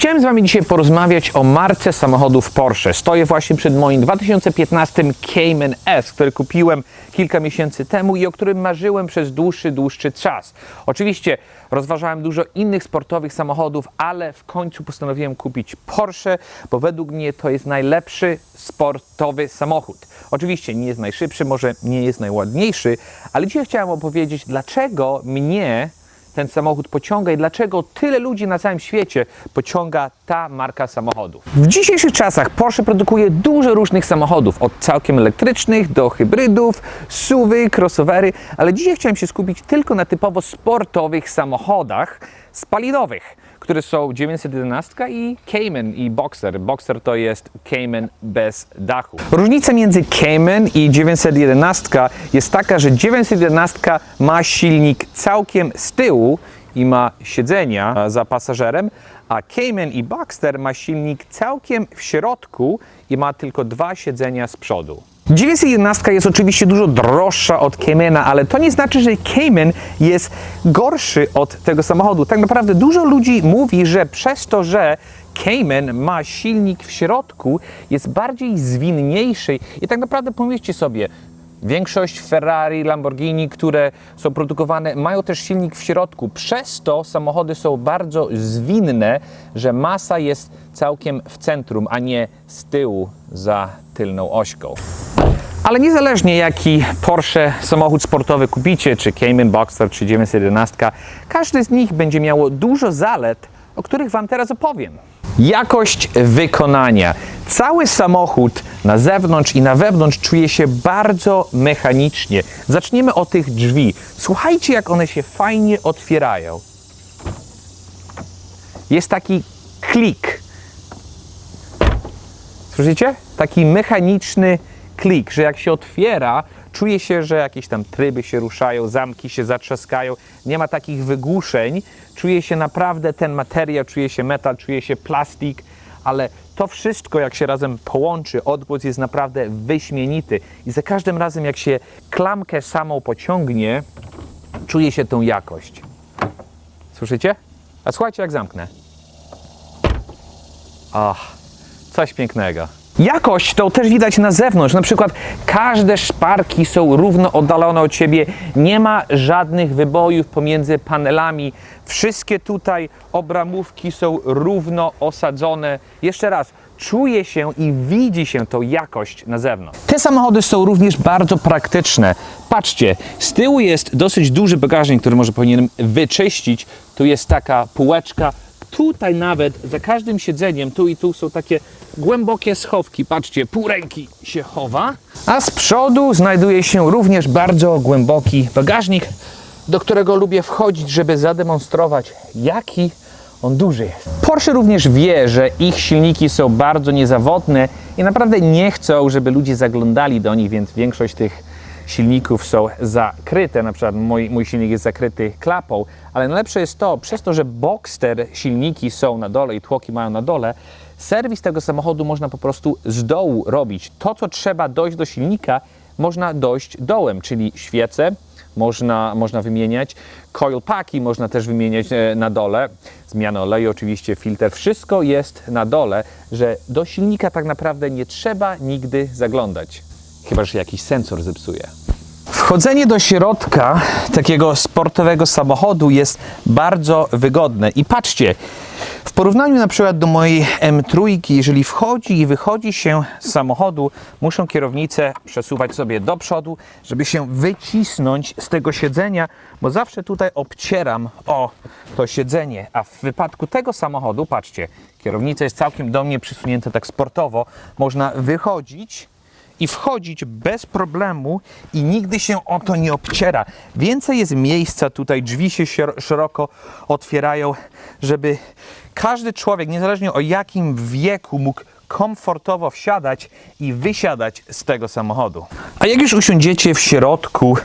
Chciałem z Wami dzisiaj porozmawiać o marce samochodów Porsche. Stoję właśnie przed moim 2015 Cayman S, który kupiłem kilka miesięcy temu i o którym marzyłem przez dłuższy, dłuższy czas. Oczywiście rozważałem dużo innych sportowych samochodów, ale w końcu postanowiłem kupić Porsche, bo według mnie to jest najlepszy sportowy samochód. Oczywiście nie jest najszybszy, może nie jest najładniejszy, ale dzisiaj chciałem opowiedzieć, dlaczego mnie ten samochód pociąga i dlaczego tyle ludzi na całym świecie pociąga ta marka samochodów. W dzisiejszych czasach Porsche produkuje dużo różnych samochodów, od całkiem elektrycznych do hybrydów, SUVy, crossovery, ale dzisiaj chciałem się skupić tylko na typowo sportowych samochodach spalinowych, które są 911 i Cayman i Boxer. Boxer to jest Cayman bez dachu. Różnica między Cayman i 911 jest taka, że 911 ma silnik całkiem z tyłu i ma siedzenia za pasażerem, a Cayman i Boxster ma silnik całkiem w środku i ma tylko dwa siedzenia z przodu. 911 jest oczywiście dużo droższa od Caymana, ale to nie znaczy, że Cayman jest gorszy od tego samochodu. Tak naprawdę dużo ludzi mówi, że przez to, że Cayman ma silnik w środku, jest bardziej zwinniejszy i tak naprawdę pomyślcie sobie, Większość Ferrari, Lamborghini, które są produkowane, mają też silnik w środku. Przez to samochody są bardzo zwinne, że masa jest całkiem w centrum, a nie z tyłu za tylną ośką. Ale niezależnie jaki Porsche samochód sportowy kupicie, czy Cayman Boxster, czy 911, każdy z nich będzie miało dużo zalet, o których Wam teraz opowiem. Jakość wykonania. Cały samochód na zewnątrz i na wewnątrz czuje się bardzo mechanicznie. Zaczniemy od tych drzwi. Słuchajcie, jak one się fajnie otwierają. Jest taki klik. Słyszycie? Taki mechaniczny klik, że jak się otwiera, czuje się, że jakieś tam tryby się ruszają, zamki się zatrzaskają, nie ma takich wygłuszeń, czuje się naprawdę ten materiał, czuje się metal, czuje się plastik, ale to wszystko jak się razem połączy, odgłos jest naprawdę wyśmienity i za każdym razem jak się klamkę samą pociągnie, czuje się tą jakość. Słyszycie? A słuchajcie jak zamknę. Ach, coś pięknego. Jakość to też widać na zewnątrz. Na przykład każde szparki są równo oddalone od siebie. Nie ma żadnych wybojów pomiędzy panelami. Wszystkie tutaj obramówki są równo osadzone. Jeszcze raz, czuje się i widzi się tą jakość na zewnątrz. Te samochody są również bardzo praktyczne. Patrzcie, z tyłu jest dosyć duży bagażnik, który może powinienem wyczyścić. Tu jest taka półeczka. Tutaj nawet za każdym siedzeniem, tu i tu są takie głębokie schowki. Patrzcie, pół ręki się chowa. A z przodu znajduje się również bardzo głęboki bagażnik, do którego lubię wchodzić, żeby zademonstrować, jaki on duży jest. Porsche również wie, że ich silniki są bardzo niezawodne i naprawdę nie chcą, żeby ludzie zaglądali do nich, więc większość tych silników są zakryte. Na przykład mój, mój silnik jest zakryty klapą, ale najlepsze jest to, przez to, że Boxster silniki są na dole i tłoki mają na dole, serwis tego samochodu można po prostu z dołu robić. To, co trzeba dojść do silnika, można dojść dołem, czyli świece, można, można wymieniać, coil paki można też wymieniać e, na dole, zmiana oleju oczywiście, filtr, wszystko jest na dole, że do silnika tak naprawdę nie trzeba nigdy zaglądać, chyba że jakiś sensor zepsuje. Wchodzenie do środka takiego sportowego samochodu jest bardzo wygodne i patrzcie, w porównaniu na przykład do mojej M3, jeżeli wchodzi i wychodzi się z samochodu, muszę kierownicę przesuwać sobie do przodu, żeby się wycisnąć z tego siedzenia, bo zawsze tutaj obcieram o to siedzenie. A w wypadku tego samochodu, patrzcie, kierownica jest całkiem do mnie przysunięta tak sportowo, można wychodzić i wchodzić bez problemu i nigdy się o to nie obciera. Więcej jest miejsca tutaj, drzwi się szeroko otwierają, żeby każdy człowiek, niezależnie o jakim wieku, mógł komfortowo wsiadać i wysiadać z tego samochodu. A jak już usiądziecie w środku,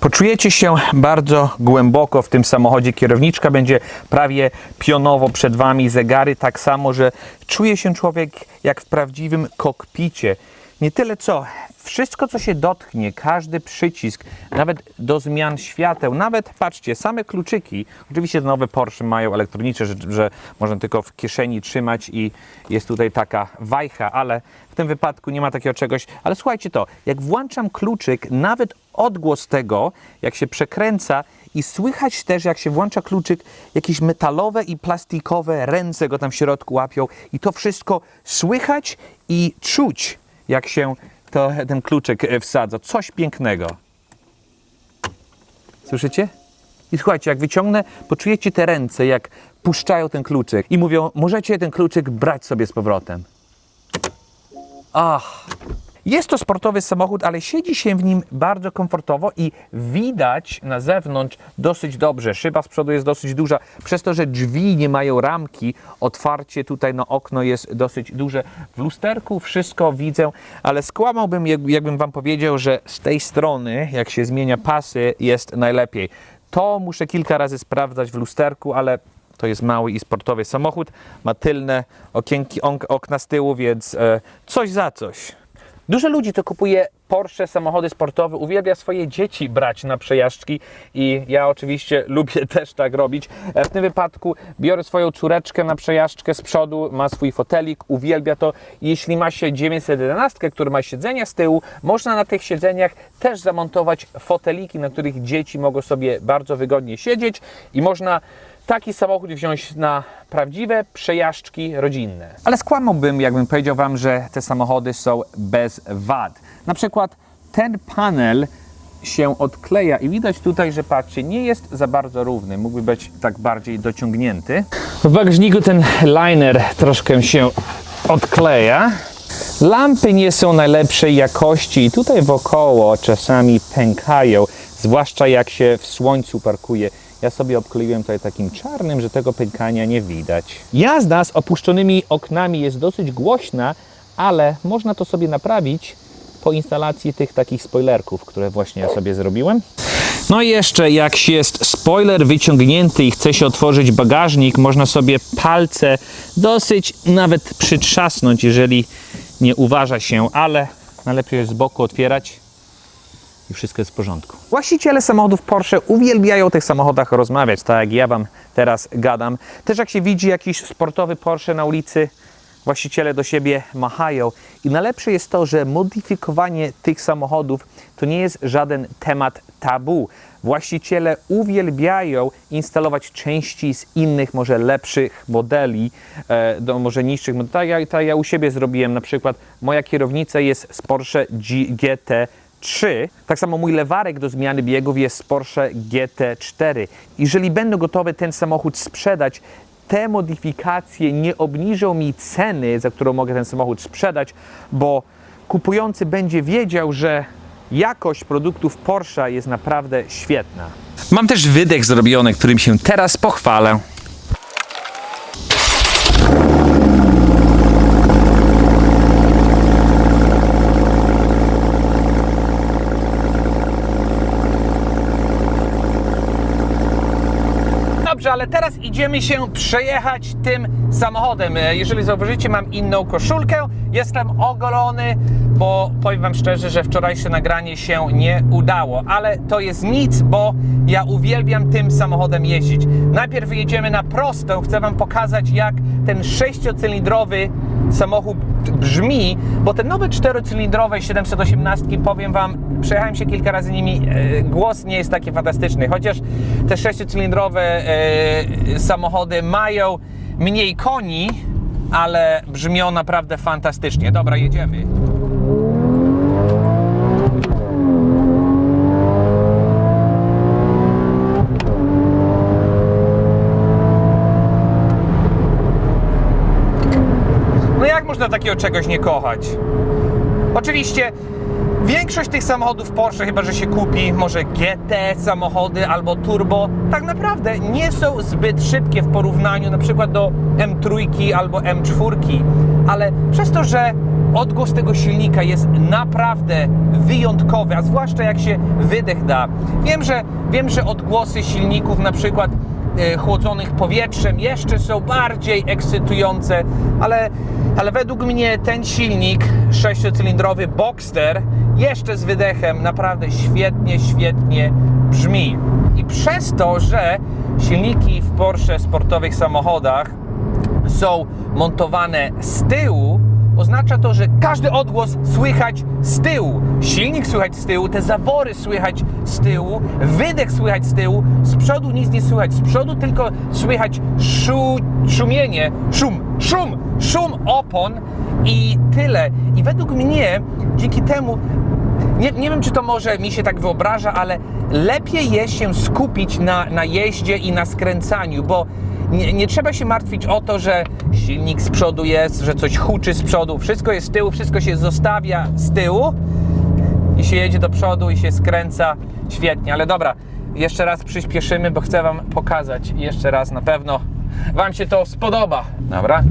poczujecie się bardzo głęboko w tym samochodzie. Kierowniczka będzie prawie pionowo przed wami, zegary tak samo, że czuje się człowiek jak w prawdziwym kokpicie. Nie tyle co, wszystko co się dotknie, każdy przycisk, nawet do zmian świateł, nawet patrzcie, same kluczyki. Oczywiście nowe Porsche mają elektroniczne, że, że można tylko w kieszeni trzymać i jest tutaj taka wajcha, ale w tym wypadku nie ma takiego czegoś. Ale słuchajcie to, jak włączam kluczyk, nawet odgłos tego, jak się przekręca i słychać też, jak się włącza kluczyk, jakieś metalowe i plastikowe ręce go tam w środku łapią i to wszystko słychać i czuć, jak się to, ten kluczyk e, wsadza. Coś pięknego. Słyszycie? I słuchajcie, jak wyciągnę, poczujecie te ręce, jak puszczają ten kluczyk i mówią, możecie ten kluczyk brać sobie z powrotem. Ach. Jest to sportowy samochód, ale siedzi się w nim bardzo komfortowo i widać na zewnątrz dosyć dobrze. Szyba z przodu jest dosyć duża, przez to, że drzwi nie mają ramki, otwarcie tutaj na okno jest dosyć duże. W lusterku wszystko widzę, ale skłamałbym, jak- jakbym Wam powiedział, że z tej strony, jak się zmienia pasy, jest najlepiej. To muszę kilka razy sprawdzać w lusterku, ale to jest mały i sportowy samochód. Ma tylne okienki, ok- okna z tyłu, więc e, coś za coś. Dużo ludzi to kupuje Porsche, samochody sportowe, uwielbia swoje dzieci brać na przejażdżki i ja oczywiście lubię też tak robić. E, W tym wypadku biorę swoją córeczkę na przejażdżkę z przodu, ma swój fotelik, uwielbia to. Jeśli ma się 911, który ma siedzenia z tyłu, można na tych siedzeniach też zamontować foteliki, na których dzieci mogą sobie bardzo wygodnie siedzieć i można taki samochód wziąć na prawdziwe przejażdżki rodzinne. Ale skłamałbym, jakbym powiedział Wam, że te samochody są bez wad. Na przykład ten panel się odkleja i widać tutaj, że patrzcie, nie jest za bardzo równy, mógłby być tak bardziej dociągnięty. W bagażniku ten liner troszkę się odkleja. Lampy nie są najlepszej jakości i tutaj wokoło czasami pękają, zwłaszcza jak się w słońcu parkuje. Ja sobie obkleiłem tutaj takim czarnym, że tego pękania nie widać. Jazda z opuszczonymi oknami jest dosyć głośna, ale można to sobie naprawić po instalacji tych takich spoilerków, które właśnie ja sobie zrobiłem. No i jeszcze jak jest spoiler wyciągnięty i chce się otworzyć bagażnik, można sobie palce dosyć nawet przytrzasnąć, jeżeli nie uważa się, ale najlepiej jest z boku otwierać i wszystko jest w porządku. Właściciele samochodów Porsche uwielbiają o tych samochodach rozmawiać, tak jak ja Wam teraz gadam. Też jak się widzi jakiś sportowy Porsche na ulicy, właściciele do siebie machają. I najlepsze jest to, że modyfikowanie tych samochodów to nie jest żaden temat tabu. Właściciele uwielbiają instalować części z innych, może lepszych modeli, e, do może niższych. Tak, jak, tak ja u siebie zrobiłem, na przykład moja kierownica jest z Porsche GT 3. Tak samo mój lewarek do zmiany biegów jest Porsche GT4. Jeżeli będę gotowy ten samochód sprzedać, te modyfikacje nie obniżą mi ceny, za którą mogę ten samochód sprzedać, bo kupujący będzie wiedział, że jakość produktów Porsche jest naprawdę świetna. Mam też wydech zrobiony, którym się teraz pochwalę. Dobrze, ale teraz idziemy się przejechać tym samochodem. E, Jeżeli zauważycie, mam inną koszulkę. Jestem ogolony, bo powiem Wam szczerze, że wczorajsze nagranie się nie udało. Ale to jest nic, bo ja uwielbiam tym samochodem jeździć. Najpierw wyjedziemy na prostą. Chcę Wam pokazać, jak ten sześciocylindrowy samochód brzmi, bo te nowe czterocylindrowe 718, powiem Wam, przejechałem się kilka razy nimi, e, głos nie jest taki fantastyczny, chociaż te sześciocylindrowe e, samochody mają mniej koni, ale brzmią naprawdę fantastycznie. Dobra, jedziemy. No jak można takiego czegoś nie kochać? Oczywiście większość tych samochodów Porsche, chyba że się kupi może GT samochody albo turbo, tak naprawdę nie są zbyt szybkie w porównaniu na przykład do M3 albo M4, ale przez to, że odgłos tego silnika jest naprawdę wyjątkowy, a zwłaszcza jak się wydech da. Wiem, że wiem, że odgłosy silników na przykład chłodzonych powietrzem jeszcze są bardziej ekscytujące, ale, ale według mnie ten silnik sześciocylindrowy Boxster jeszcze z wydechem naprawdę świetnie, świetnie brzmi. I przez to, że silniki w Porsche sportowych samochodach są montowane z tyłu, oznacza to, że każdy odgłos słychać z tyłu. Silnik słychać z tyłu, te zawory słychać z tyłu, wydech słychać z tyłu, z przodu nic nie słychać, z przodu tylko słychać szu, szumienie, szum, szum, szum opon i tyle. I według mnie dzięki temu nie, nie wiem, czy to może mi się tak wyobraża, ale lepiej jest się skupić na, na jeździe i na skręcaniu, bo nie, nie trzeba się martwić o to, że silnik z przodu jest, że coś huczy z przodu. Wszystko jest z tyłu, wszystko się zostawia z tyłu i się jedzie do przodu i się skręca świetnie. Ale dobra, jeszcze raz przyspieszymy, bo chcę Wam pokazać jeszcze raz. Na pewno Wam się to spodoba. Dobra.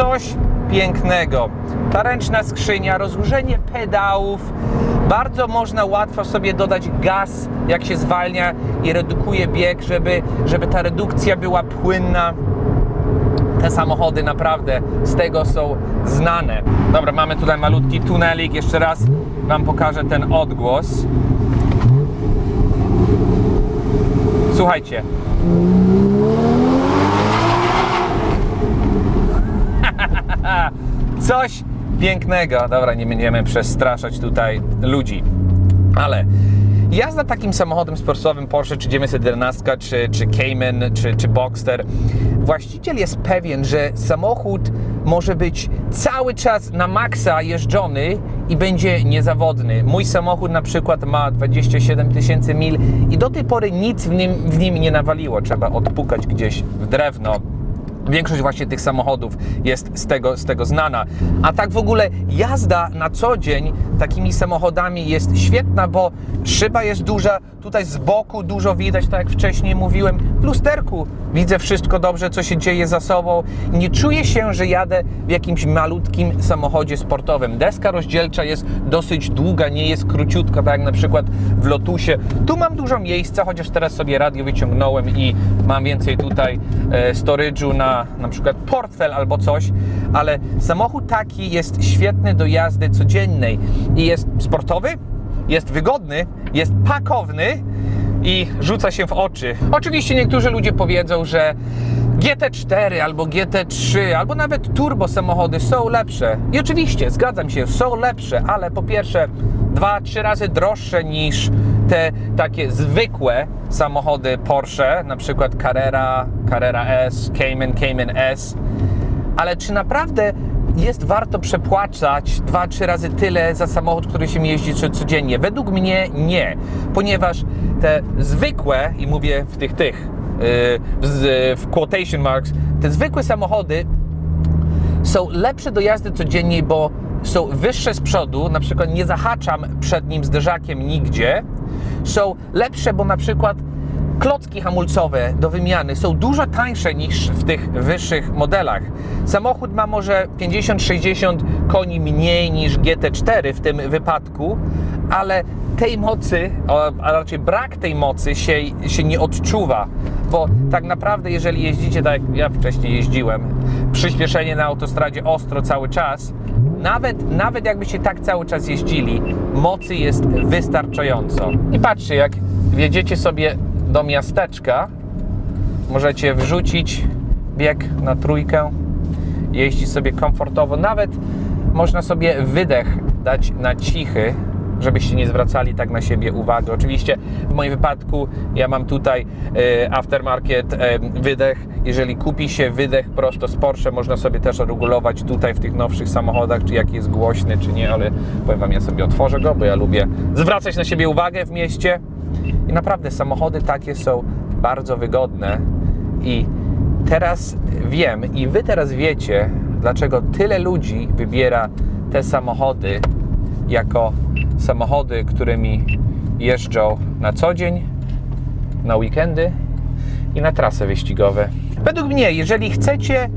coś pięknego. Ta ręczna skrzynia, rozłożenie pedałów, bardzo można łatwo sobie dodać gaz, jak się zwalnia i redukuje bieg, żeby, żeby ta redukcja była płynna. Te samochody naprawdę z tego są znane. Dobra, mamy tutaj malutki tunelik. Jeszcze raz Wam pokażę ten odgłos. Słuchajcie. Coś pięknego. Dobra, nie będziemy przestraszać tutaj ludzi. Ale jazda takim samochodem sportowym Porsche czy 911, czy, czy Cayman, czy, czy Boxster, właściciel jest pewien, że samochód może być cały czas na maksa jeżdżony i będzie niezawodny. Mój samochód na przykład ma 27 tysięcy mil i do tej pory nic w nim, w nim nie nawaliło. Trzeba odpukać gdzieś w drewno, Większość właśnie tych samochodów jest z tego, z tego znana. A tak w ogóle jazda na co dzień takimi samochodami jest świetna, bo szyba jest duża, tutaj z boku dużo widać, tak jak wcześniej mówiłem. Lusterku widzę wszystko dobrze, co się dzieje za sobą. Nie czuję się, że jadę w jakimś malutkim samochodzie sportowym. Deska rozdzielcza jest dosyć długa, nie jest króciutka, tak jak na przykład w Lotusie. Tu mam dużo miejsca, chociaż teraz sobie radio wyciągnąłem i mam więcej tutaj e, storage'u na na przykład portfel albo coś, ale samochód taki jest świetny do jazdy codziennej i jest sportowy, jest wygodny, jest pakowny i rzuca się w oczy. Oczywiście niektórzy ludzie powiedzą, że GT4 albo GT3 albo nawet turbo samochody są lepsze. I oczywiście, zgadzam się, są lepsze, ale po pierwsze dwa, trzy razy droższe niż te takie zwykłe samochody Porsche, na przykład Carrera, Carrera S, Cayman, Cayman S. Ale czy naprawdę jest warto przepłacać dwa, trzy razy tyle za samochód, który się jeździ codziennie? Według mnie nie, ponieważ te zwykłe, i mówię w tych, tych, w, w quotation marks, te zwykłe samochody są lepsze do jazdy codziennie, bo są wyższe z przodu, na przykład nie zahaczam przed nim zderzakiem nigdzie, są lepsze, bo na przykład klocki hamulcowe do wymiany są dużo tańsze niż w tych wyższych modelach. Samochód ma może 50-60 koni mniej niż GT4 w tym wypadku, ale tej mocy, a raczej brak tej mocy się, się nie odczuwa, bo tak naprawdę jeżeli jeździcie tak jak ja wcześniej jeździłem, przyspieszenie na autostradzie ostro cały czas, nawet, nawet jakbyście tak cały czas jeździli, mocy jest wystarczająco. I patrzcie, jak wjedziecie sobie do miasteczka, możecie wrzucić bieg na trójkę, jeździć sobie komfortowo, nawet można sobie wydech dać na cichy, żebyście nie zwracali tak na siebie uwagi. Oczywiście w moim wypadku ja mam tutaj e, aftermarket e, wydech. Jeżeli kupi się wydech prosto z Porsche, można sobie też regulować tutaj w tych nowszych samochodach, czy jaki jest głośny, czy nie, ale powiem Wam, ja sobie otworzę go, bo ja lubię zwracać na siebie uwagę w mieście. I naprawdę samochody takie są bardzo wygodne i teraz wiem i Wy teraz wiecie, dlaczego tyle ludzi wybiera te samochody jako samochody, którymi jeżdżą na co dzień, na weekendy i na trasy wyścigowe. Według mnie, jeżeli chcecie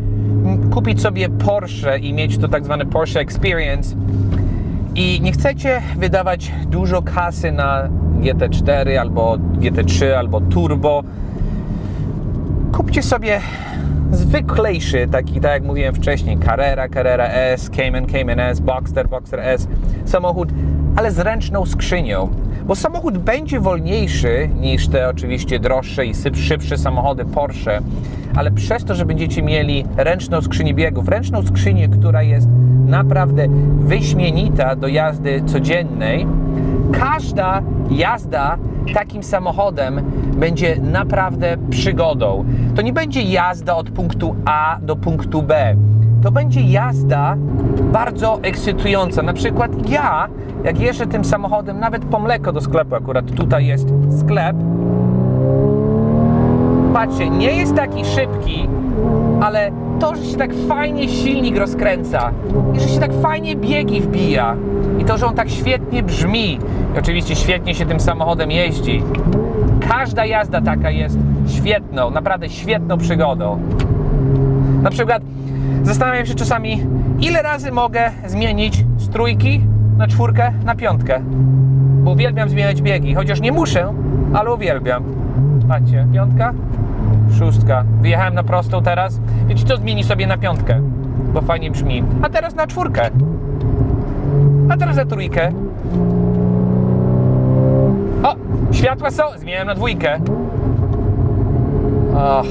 kupić sobie Porsche i mieć to tak zwany Porsche Experience i nie chcecie wydawać dużo kasy na GT4 albo GT3 albo Turbo, kupcie sobie zwyklejszy, taki tak jak mówiłem wcześniej, Carrera, Carrera S, Cayman, Cayman S, Boxster, Boxster S, samochód, ale z ręczną skrzynią, bo samochód będzie wolniejszy niż te oczywiście droższe i szybsze samochody Porsche, ale przez to, że będziecie mieli ręczną skrzynię biegów, ręczną skrzynię, która jest naprawdę wyśmienita do jazdy codziennej, każda jazda takim samochodem będzie naprawdę przygodą. To nie będzie jazda od punktu A do punktu B. To będzie jazda bardzo ekscytująca. Na przykład ja, jak jeżdżę tym samochodem, nawet po mleko do sklepu, akurat tutaj jest sklep, patrzcie, nie jest taki szybki, ale to, że się tak fajnie silnik rozkręca i że się tak fajnie biegi wbija i to, że on tak świetnie brzmi i oczywiście świetnie się tym samochodem jeździ. Każda jazda taka jest świetną, naprawdę świetną przygodą. Na przykład zastanawiam się czasami, ile razy mogę zmienić z trójki na czwórkę na piątkę. Bo uwielbiam zmieniać biegi, chociaż nie muszę, ale uwielbiam. Patrzcie, piątka, szóstka. Wyjechałem na prostą teraz. Wiecie co, zmieni sobie na piątkę, bo fajnie brzmi. A teraz na czwórkę. A teraz na trójkę. O, światła są, zmieniam na dwójkę. Och.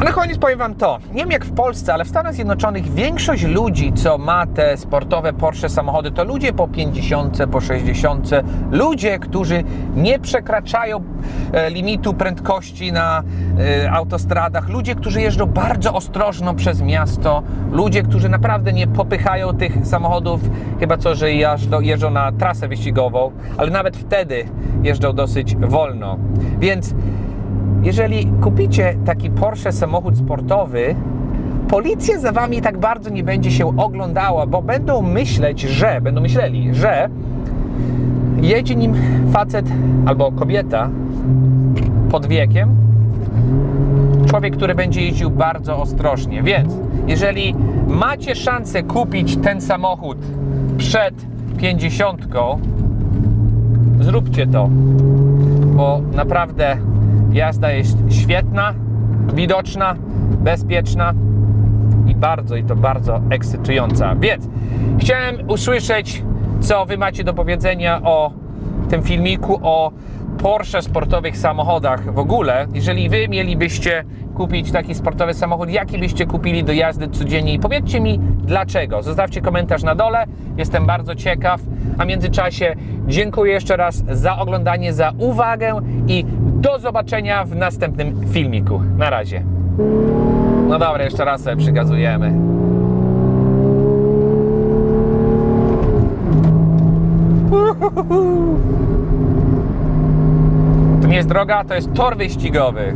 A na koniec powiem Wam to. Nie wiem jak w Polsce, ale w Stanach Zjednoczonych większość ludzi, co ma te sportowe Porsche samochody, to ludzie po 50, po 60, ludzie, którzy nie przekraczają e, limitu prędkości na e, autostradach, ludzie, którzy jeżdżą bardzo ostrożno przez miasto, ludzie, którzy naprawdę nie popychają tych samochodów, chyba co, że jeżdżą, jeżdżą na trasę wyścigową, ale nawet wtedy jeżdżą dosyć wolno. Więc jeżeli kupicie taki Porsche samochód sportowy, policja za wami tak bardzo nie będzie się oglądała, bo będą myśleć, że, będą myśleli, że jedzie nim facet albo kobieta pod wiekiem, człowiek, który będzie jeździł bardzo ostrożnie. Więc jeżeli macie szansę kupić ten samochód przed 50, zróbcie to, bo naprawdę jazda jest świetna, widoczna, bezpieczna i bardzo, i to bardzo ekscytująca. Więc chciałem usłyszeć, co Wy macie do powiedzenia o tym filmiku, o Porsche sportowych samochodach w ogóle. Jeżeli Wy mielibyście kupić taki sportowy samochód, jaki byście kupili do jazdy codziennie i powiedzcie mi dlaczego. Zostawcie komentarz na dole, jestem bardzo ciekaw. A w międzyczasie dziękuję jeszcze raz za oglądanie, za uwagę i do zobaczenia w następnym filmiku. Na razie. No dobra, jeszcze raz sobie przygazujemy. To nie jest droga, to jest tor wyścigowy.